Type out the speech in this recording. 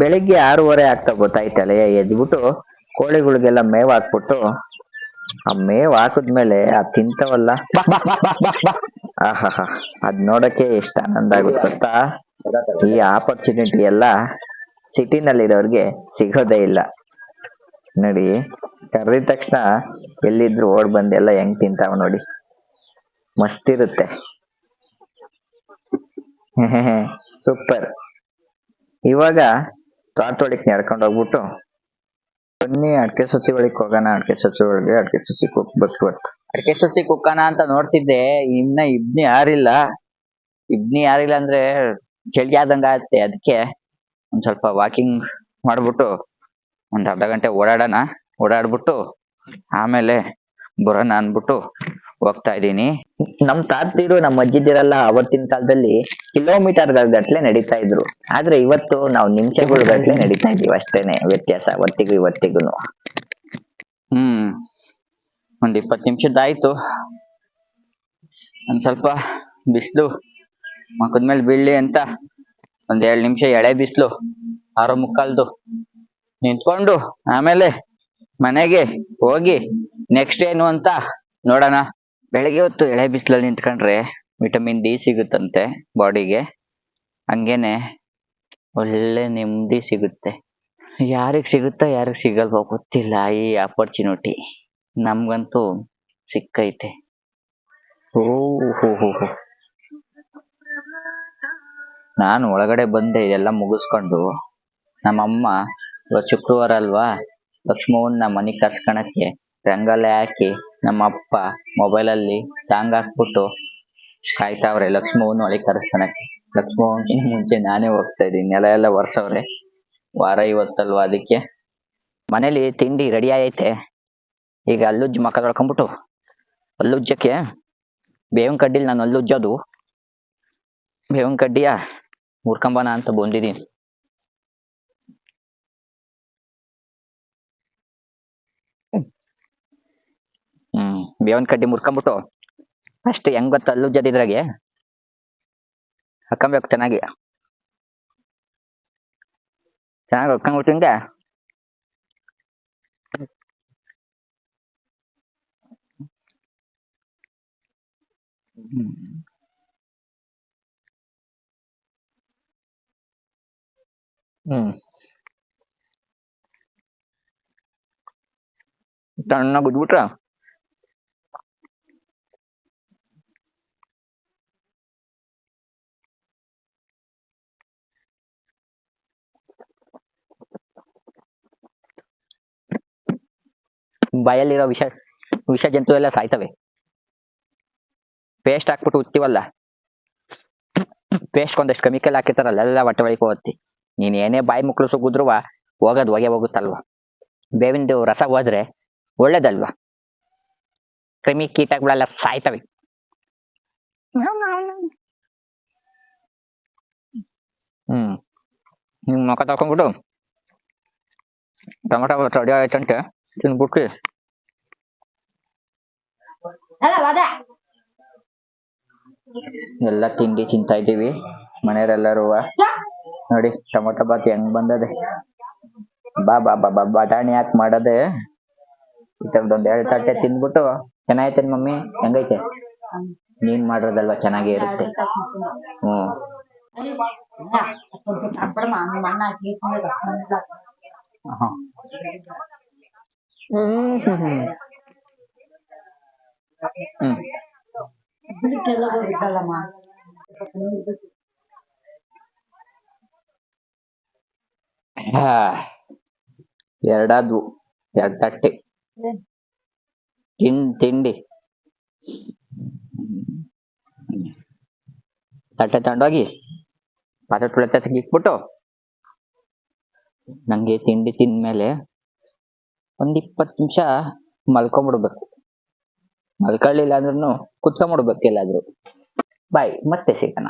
ಬೆಳಿಗ್ಗೆ ಆರೂವರೆ ಆಗ್ತಾ ಗೊತ್ತಾಯ್ತಲ್ಲ ಎದ್ಬಿಟ್ಟು ಕೋಳಿಗಳಿಗೆಲ್ಲ ಮೇವ್ ಹಾಕ್ಬಿಟ್ಟು ಆ ಮೇವ್ ಹಾಕಿದ್ಮೇಲೆ ಆ ತಿಂತವಲ್ಲ. ಅದ್ ನೋಡಕ್ಕೆ ಎಷ್ಟು ಆನಂದ ಆಗುತ್ತೆ ಗೊತ್ತಾ? ಈ ಆಪರ್ಚುನಿಟಿ ಎಲ್ಲ ಸಿಟಿನಲ್ಲಿರೋರ್ಗೆ ಸಿಗೋದೇ ಇಲ್ಲ. ನೋಡಿ ಕರೆದಿದ ತಕ್ಷಣ ಎಲ್ಲಿದ್ರು ಓಡ್ ಬಂದೆಲ್ಲ ಎಲ್ಲ ಹೆಂಗ್ ತಿಂತಾವ ನೋಡಿ. ಮಸ್ತ್ ಇರುತ್ತೆ ಸೂಪರ್. ಇವಾಗ ತೋಟದೊಳಗೆ ನಡ್ಕೊಂಡು ಹೋಗ್ಬಿಟ್ಟು ಬನ್ನಿ ಅಡಿಕೆ ಸಸಿ ಒಳಗೆ ಹೋಗೋಣ, ಅಡಿಕೆ ಸಸಿ ಒಳಗೆ ಅಡಿಕೆ ಸಸಿ ಕುಕ್ಬೇಕು ಇವತ್ತು ಅಡಿಕೆ ಸಸಿ ಕುಕ್ಕೋಣ ಅಂತ ನೋಡ್ತಿದ್ದೆ. ಇನ್ನ ಇಬ್ನಿ ಯಾರಿಲ್ಲ. ಇಬ್ನಿ ಯಾರಿಲ್ಲ ಅಂದ್ರೆ ಚಳಿ ಆದಂಗ ಆಗತ್ತೆ ಅದಕ್ಕೆ ಒಂದ್ ಸ್ವಲ್ಪ ವಾಕಿಂಗ್ ಮಾಡ್ಬಿಟ್ಟು ಒಂದ್ ಅರ್ಧ ಗಂಟೆ ಓಡಾಡೋಣ. ಓಡಾಡ್ಬಿಟ್ಟು ಆಮೇಲೆ ಬರೋಣ ಅನ್ಬಿಟ್ಟು ಹೋಗ್ತಾ ಇದ್ದೀನಿ. ನಮ್ ತಾತಿರು ನಮ್ಮ ಅಜ್ಜಿದಿರಲ್ಲ ಅವತ್ತಿನ ಕಾಲದಲ್ಲಿ ಕಿಲೋಮೀಟರ್ ಗಟ್ಲೆ ನಡೀತಾ ಇದ್ರು. ಆದ್ರೆ ಇವತ್ತು ನಾವು ನಿಮಿಷಗಳ ಗಟ್ಲೆ ನಡೀತಾ ಇದೀವಿ ಅಷ್ಟೇನೆ ವ್ಯತ್ಯಾಸ ಅವತ್ತಿಗೂ ಇವತ್ತಿಗೂ ಹ್ಮ್. ಒಂದ್ ಇಪ್ಪತ್ ನಿಮಿಷದ್ದಾಯ್ತು. ಒಂದ್ ಸ್ವಲ್ಪ ಬಿಸಿಲು ಮಕ್ಕದ್ಮೇಲೆ ಬೀಳ್ಲಿ ಅಂತ ಒಂದ್ ಎರಡ್ ನಿಮಿಷ ಎಳೆ ಬಿಸಿಲು ಆರು ಮುಕ್ಕಾಲ್ದು. ನಿಂತ್ಕೊಂಡು ಆಮೇಲೆ ಮನೆಗೆ ಹೋಗಿ ನೆಕ್ಸ್ಟ್ ಏನು ಅಂತ ನೋಡೋಣ. ಬೆಳಗ್ಗೆ ಹೊತ್ತು ಎಳೆ ಬಿಸಿಲಲ್ಲಿ ನಿಂತ್ಕೊಂಡ್ರೆ ವಿಟಮಿನ್ ಡಿ ಸಿಗುತ್ತಂತೆ ಬಾಡಿಗೆ. ಹಂಗೇನೆ ಒಳ್ಳೆ ನೆಮ್ಮದಿ ಸಿಗುತ್ತೆ. ಯಾರಿಗೆ ಸಿಗುತ್ತೋ ಯಾರಿಗೆ ಸಿಗಲ್ವೋ ಗೊತ್ತಿಲ್ಲ ಈ ಆಪರ್ಚುನಿಟಿ ನಮ್ಗಂತೂ ಸಿಕ್ಕೈತೆ. ಓ, ಹೋ ಹೋ ನಾನು ಒಳಗಡೆ ಬಂದೆ, ಇದೆಲ್ಲ ಮುಗಿಸ್ಕೊಂಡು. ನಮ್ಮಮ್ಮ ಶುಕ್ರವಾರ ಅಲ್ವಾ? ಲಕ್ಷ್ಮವನ್ನ ಮನೆ ಕರ್ಸ್ಕೊಳಕ್ಕೆ ರಂಗೋಲಿ ಹಾಕಿ ನಮ್ಮ ಅಪ್ಪ ಮೊಬೈಲಲ್ಲಿ ಸಾಂಗ್ ಹಾಕ್ಬಿಟ್ಟು ಕಾಯ್ತಾವ್ರೆ. ಲಕ್ಷ್ಮವ್ವನ ಒಳಗೆ ಕರ್ಸ್ಕೊಳಕ್ಕೆ ಲಕ್ಷ್ಮವನ್ ಮುಂಚೆ ನಾನೇ ಹೋಗ್ತಾ ಇದ್ದೀನಿ. ನೆಲ ಎಲ್ಲ ಒರೆಸವ್ರೆ. ವಾರ ಇವತ್ತಲ್ವಾ ಅದಕ್ಕೆ. ಮನೇಲಿ ತಿಂಡಿ ರೆಡಿ ಆಗೈತೆ. ಈಗ ಅಲ್ಲುಜ್ಜಿ ಮಕ್ಕ ತೊಳ್ಕೊಂಬಿಟ್ಟು ಅಲ್ಲುಜ್ಜಕ್ಕೆ ಬೇವಿನ ಕಡ್ಡಿಲಿ ನಾನು ಅಲ್ಲುಜ್ಜೋದು. ಬೇವಿನ ಕಡ್ಡಿಯ ಮುರ್ಕಂಬನ ಅಂತ ಬಂದಿದ್ದೀನಿ ಹ್ಮ್ ಬೇವಿನ ಕಡ್ಡಿ ಮುರ್ಕೊಂಬಿಟ್ಟು ಅಷ್ಟೇ ಹೆಂಗ್ ಗೊತ್ತ ಅಲ್ಲುಜ್ಜದಿದ್ರಾಗೆ ಹಾಕೊಂಬೇಕು ಚೆನ್ನಾಗಿ. ಚೆನ್ನಾಗಿ ಹಾಕೊಂಡ್ಬಿಟ್ಟು ಹಿಂಗೆ? ಹ್ಮ್. ತಣ್ಣಗೆ ಉಜ್ಬಿಟ್ರೆ? ಬಾಯಲ್ಲಿರೋ ವಿಷ ವಿಷ ಜಂತು ಎಲ್ಲ ಸಾಯ್ತವೆ. ಪೇಸ್ಟ್ ಹಾಕ್ಬಿಟ್ಟು ಉತ್ತೀವಲ್ಲ ಪೇಸ್ಟ್ ಒಂದಷ್ಟು ಕೆಮಿಕಲ್ ಹಾಕಿರ್ತಾರಲ್ಲ, ಎಲ್ಲ ಹೊಟ್ಟೆ ಒಳಗೆ ಹೋಗುತ್ತೆ. ನೀನ್ ಏನೇ ಬಾಯಿ ಮುಕ್ಳು ಸುಗಿದ್ರುವ ಹೋಗೋದು ಹೊಗೆ ಹೋಗುತ್ತಲ್ವಾ? ಬೇವಿಂದು ರಸ ಹೋದ್ರೆ ಒಳ್ಳೇದಲ್ವಾ? ಕ್ರಿಮಿ ಕೀಟಗಳೆಲ್ಲ ಸಾಯ್ತವೆ. ಹ್ಮ್. ನಿಮ್ ಮುಖ ತಕೊಂಡ್ಬಿಟ್ಟು ಟೊಮೊಟೊ ಆಯ್ತಂತೆ ತಿನ್ಬಿಟ್ಟು ಎಲ್ಲ ತಿಂಡಿ ತಿಂತಾ ಇದೀವಿ ಮನೆಯವರೆಲ್ಲರೂ ನೋಡಿ ಟೊಮೊಟೊ ಬಾತ್ ಹೆಂಗ್ ಬಂದದೆ. ಬಾ ಬಾ ಬಾ ಬಾ ಬಟಾಣಿ ಹಾಕಿ ಮಾಡದೆ. ಈ ಥರದ್ದು ಒಂದ್ ಎರಡು ತಟ್ಟೆ ತಿಂದ್ಬಿಟ್ಟು ಚೆನ್ನಾಗೈತೆ ಮಮ್ಮಿ? ಹೆಂಗೈತೆ? ನೀನ್ ಮಾಡಿರೋದಲ್ವಾ ಚೆನ್ನಾಗೇ ಇರುತ್ತೆ. ಹ್ಮ್. ಹ್ಮ್ ಹ್ಮ್ ಹ್ಮ್. ಹ್ಮ್. ಹಾ. ಎರಡಾದ್ವು, ಎರಡ್ ತಟ್ಟೆ. ತಿನ್, ತಿಂಡಿ. ತಟ್ಟೆ ತಗೊಂಡೋಗಿ ಪಾತ್ರೆ ತೊಳೆತ ತೆಗಿಕ್ಬಿಟ್ಟು ನಂಗೆ ತಿಂಡಿ ತಿಂದ್ಮೇಲೆ ಒಂದ್ ಇಪ್ಪತ್ತು ನಿಮಿಷ ಮಲ್ಕೊಂಬಿಡ್ಬೇಕು. ಮಲ್ಕೊಳ್ಳಿಲ್ಲ ಅಂದ್ರೂ ಕುತ್ಕೊಂಬಿಡ್ಬೇಕು ಎಲ್ಲಾದ್ರೂ. ಬಾಯ್ ಮತ್ತೆ ಸಿಗೋಣ.